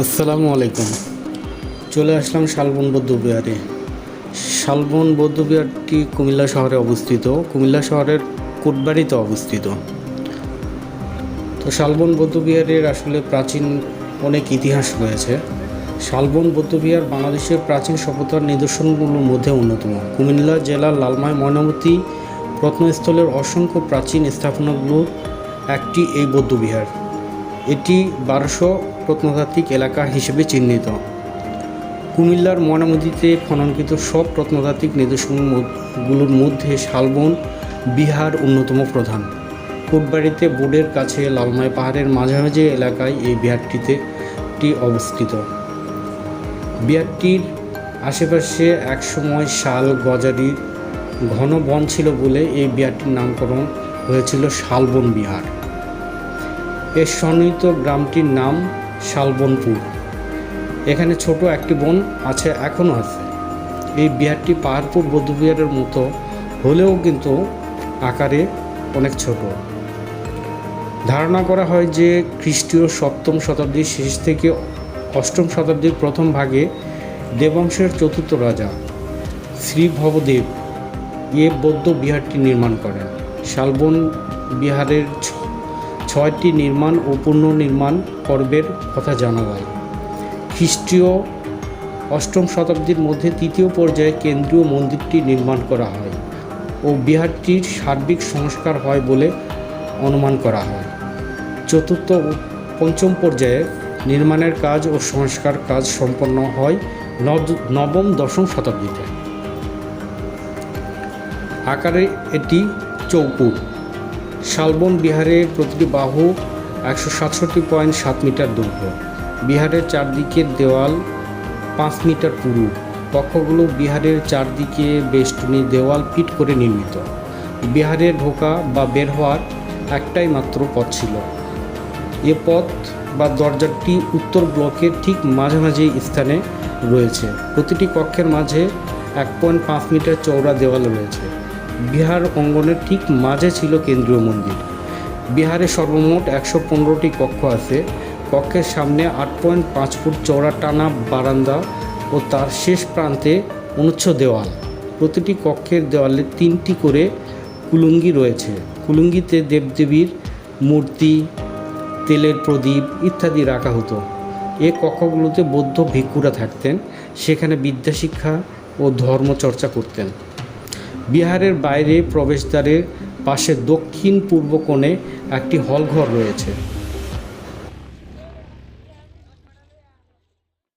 আসসালামু আলাইকুম। চলে আসলাম শালবন বৌদ্ধবিহারে। শালবন বৌদ্ধবিহারটি কুমিল্লা শহরে অবস্থিত। কুমিল্লা শহরের কোটবাড়িতে অবস্থিত। তো শালবন বৌদ্ধবিহারের আসলে প্রাচীন অনেক ইতিহাস রয়েছে। শালবন বৌদ্ধবিহার বাংলাদেশের প্রাচীন সভ্যতার নিদর্শনগুলোর মধ্যে অন্যতম। কুমিল্লা জেলার লালমাই ময়নামতি প্রত্নস্থলের অসংখ্য প্রাচীন স্থাপনাগুলোর একটি এই বৌদ্ধবিহার। এটি বারোশো প্রত্নতাত্ত্বিক এলাকা হিসেবে চিহ্নিত। কুমিল্লার ময়নামতিতে খননকৃত সব প্রত্নতাত্ত্বিক নিদর্শনগুলোর মধ্যে শালবন বিহার অন্যতম প্রধান। কোটবাড়িতে বোর্ডের কাছে লালমাই পাহাড়ের মাঝামাঝি এলাকায় এই বিহারটিতে অবস্থিত। বিহারটির আশেপাশে একসময় শাল গজারির ঘন বন ছিল বলে এই বিহারটির নামকরণ হয়েছিল শালবন বিহার। এর সন্নিহিত গ্রামটির নাম শালবনপুর। এখানে ছোট একটি বন আছে, এখনও আছে। এই বিহারটি পাহাড়পুর বৌদ্ধবিহারের মতো হলেও কিন্তু আকারে অনেক ছোট। ধারণা করা হয় যে খ্রিস্টীয় সপ্তম শতাব্দীর শেষ থেকে অষ্টম শতাব্দীর প্রথম ভাগে দেবংশের চতুর্থ রাজা শ্রী ভবদেব এ বৌদ্ধ বিহারটি নির্মাণ করেন। শালবন বিহারের ছয়টি নির্মাণ ও পুনর্নির্মাণ পর্বের কথা জানা যায় খ্রিস্টীয় অষ্টম শতাব্দীর মধ্যে তৃতীয় পর্যায়ে কেন্দ্রীয় মন্দিরটি নির্মাণ করা হয় ও বিহারটির সার্বিক সংস্কার হয় বলে অনুমান করা হয়। চতুর্থ ও পঞ্চম পর্যায়ে নির্মাণের কাজ ও সংস্কার কাজ সম্পন্ন হয় নবম দশম শতাব্দীতে। আকারে এটি চৌকুর শালবন বিহারের প্রতিটি বাহু একশো সাতষট্টি পয়েন্ট সাত মিটার দৈর্ঘ্য। বিহারের চারদিকের দেওয়াল পাঁচ মিটার পুরু। কক্ষগুলো বিহারের চারদিকে বেষ্টনী দেওয়াল ফিট করে নির্মিত। বিহারে ঢোকা বা বের হওয়ার একটাই মাত্র পথ ছিল। এ পথ বা দরজাটি উত্তর ব্লকের ঠিক মাঝামাঝি স্থানে রয়েছে। প্রতিটি কক্ষের মাঝে এক পয়েন্ট পাঁচ মিটার চওড়া দেওয়াল রয়েছে। বিহার অঙ্গনের ঠিক মাঝে ছিল কেন্দ্রীয় মন্দির। বিহারে সর্বমোট একশো পনেরোটি কক্ষ আছে। কক্ষের সামনে আট পয়েন্ট পাঁচ ফুট চওড়া টানা বারান্দা ও তার শেষ প্রান্তে অনুচ্ছ দেওয়াল। প্রতিটি কক্ষের দেওয়ালে তিনটি করে কুলুঙ্গি রয়েছে। কুলুঙ্গিতে দেবদেবীর মূর্তি, তেলের প্রদীপ ইত্যাদি রাখা হতো। এ কক্ষগুলোতে বৌদ্ধ ভিক্ষুরা থাকতেন, সেখানে বিদ্যাশিক্ষা ও ধর্মচর্চা করতেন। বিহারের বাইরে প্রবেশদ্বারের পাশে দক্ষিণ পূর্ব কোণে একটি হলঘর রয়েছে।